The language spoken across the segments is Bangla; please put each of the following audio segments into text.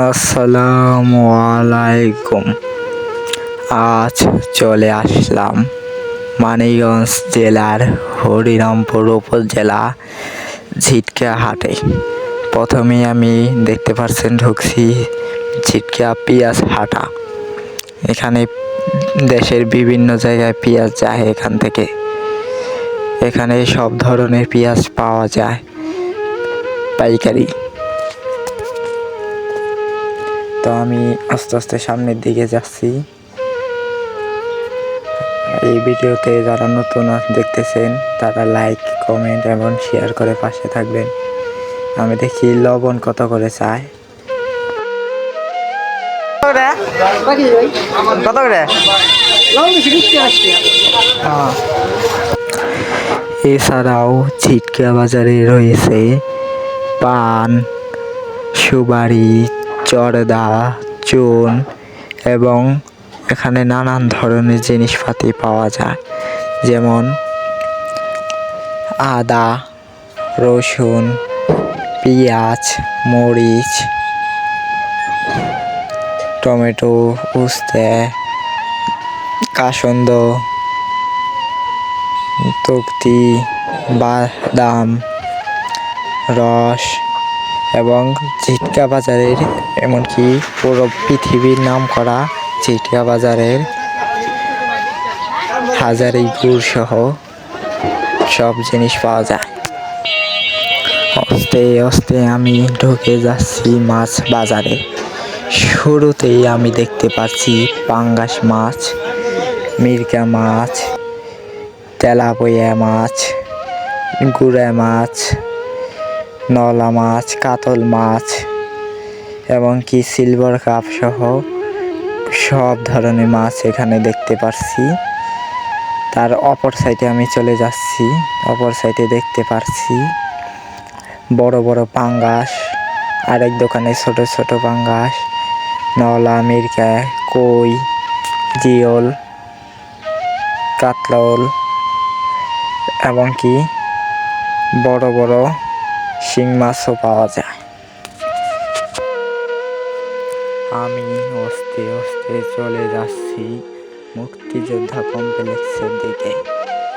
আসসালামু আলাইকুম। আজ চলে আসলাম মানিকগঞ্জ জেলার হরিরামপুর উপজেলা ঝিটকা হাটে প্রথমে আমি দেখতে পাচ্ছেন ঢুকছি ঝিটকা পেঁয়াজ হাটা। এখানে দেশের বিভিন্ন জায়গায় পেঁয়াজ যায় এখান থেকে। এখানে সব ধরনের পেঁয়াজ পাওয়া যায়। পাইকারি। তো আমি আস্তে আস্তে সামনের দিকে যাচ্ছি। এই ভিডিওতে যারা নতুন দেখতেছেন তারা লাইক কমেন্ট এবং শেয়ার করে পাশে থাকবেন। আমি দেখি লবণ কত করে চায়। কত করে? এছাড়াও ছিটকা বাজারে রয়েছে পান সুবারি চড়দা চুন এবং এখানে নানান ধরনের জিনিসপাতি পাওয়া যায়। যেমন আদা, রসুন, পেঁয়াজ, মরিচ, টমেটো, উস্তে, কাসন্দ, তক্তি, বাদাম, রস এবং ঝিটকা বাজারের এমনকি পুরো পৃথিবীর নাম করা ঝিটকা বাজারের হাজারি গুড় সহ সব জিনিস পাওয়া যায়। আস্তে আস্তে আমি ঢুকে যাচ্ছি মাছ বাজারে। শুরুতেই আমি দেখতে পাচ্ছি পাঙ্গাস মাছ মির্কা মাছ, তেলাপয়া মাছ, গুড়া মাছ নলা মাছ, কাতল মাছ এবং কি সিলভার কাপ সহ সব ধরনের মাছ এখানে দেখতে পারছি। তার অপর সাইডে আমি চলে যাচ্ছি, অপর সাইডে দেখতে পাচ্ছি বড় বড় পাঙ্গাস, আরেক দোকানে ছোট ছোট পাঙ্গাস, নলা, মির্কা, কই, জিওল কাতলাওল এবং কি বড় বড় শিং মাছও পাওয়া যায়। আমি অস্তে অস্তে চলে যাচ্ছি মুক্তিযোদ্ধা কমপ্লেক্সের দিকে।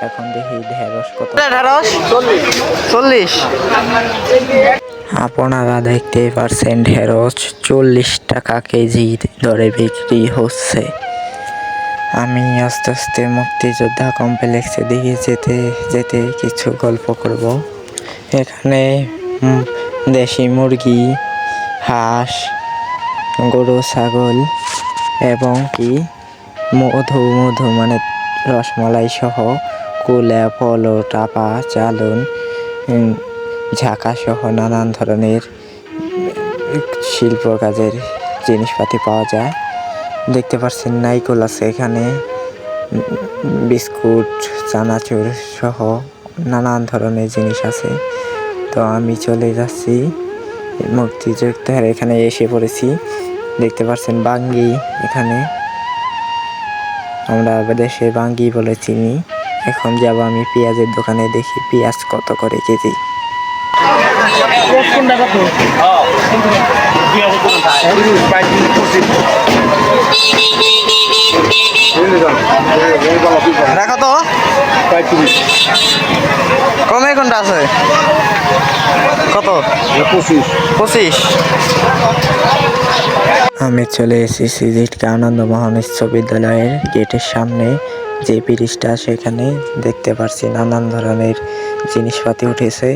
এখন দেখি ঢেঁড়স কত। ঢেঁড়স? চল্লিশ। আপনারা দেখতেই পারছেন ঢেঁড়স চল্লিশ টাকা কেজি দরে বিক্রি হচ্ছে। আমি আস্তে আস্তে মুক্তিযোদ্ধা কমপ্লেক্সের দিকে যেতে যেতে কিছু গল্প করব। এখানে দেশি মুরগি, হাঁস, গরু, ছাগল এবং কি মধু মধু মানে রসমালাই সহ কুলা পলো টাপা, চালন ঝাঁকা সহ নানান ধরনের শিল্প কাজের জিনিসপাতি পাওয়া যায়। দেখতে পাচ্ছেন নাইকোল আছে এখানে বিস্কুট, চানাচুর সহ নানান ধরনের জিনিস আছে। তো আমি চলে যাচ্ছি মুক্তিযোদ্ধার এখানে এসে পড়েছি। দেখতে পাচ্ছেন বাঙ্গি এখানে। আমরা দেশে বাঙ্গি বলে চিনি। এখন যাব আমি পেঁয়াজের দোকানে দেখি পেঁয়াজ কত করে কেজি। রাখো তো। কমে কোনটা আছে? কত? পঁচিশ। পঁচিশ। আমি চলে এসেছি সিজিটকে আনন্দ মোহন বিশ্ববিদ্যালয়ের গেটের সামনে। যে ব্রিজটা সেখানে দেখতে পারছি নানান ধরনের জিনিসপাতি উঠেছে।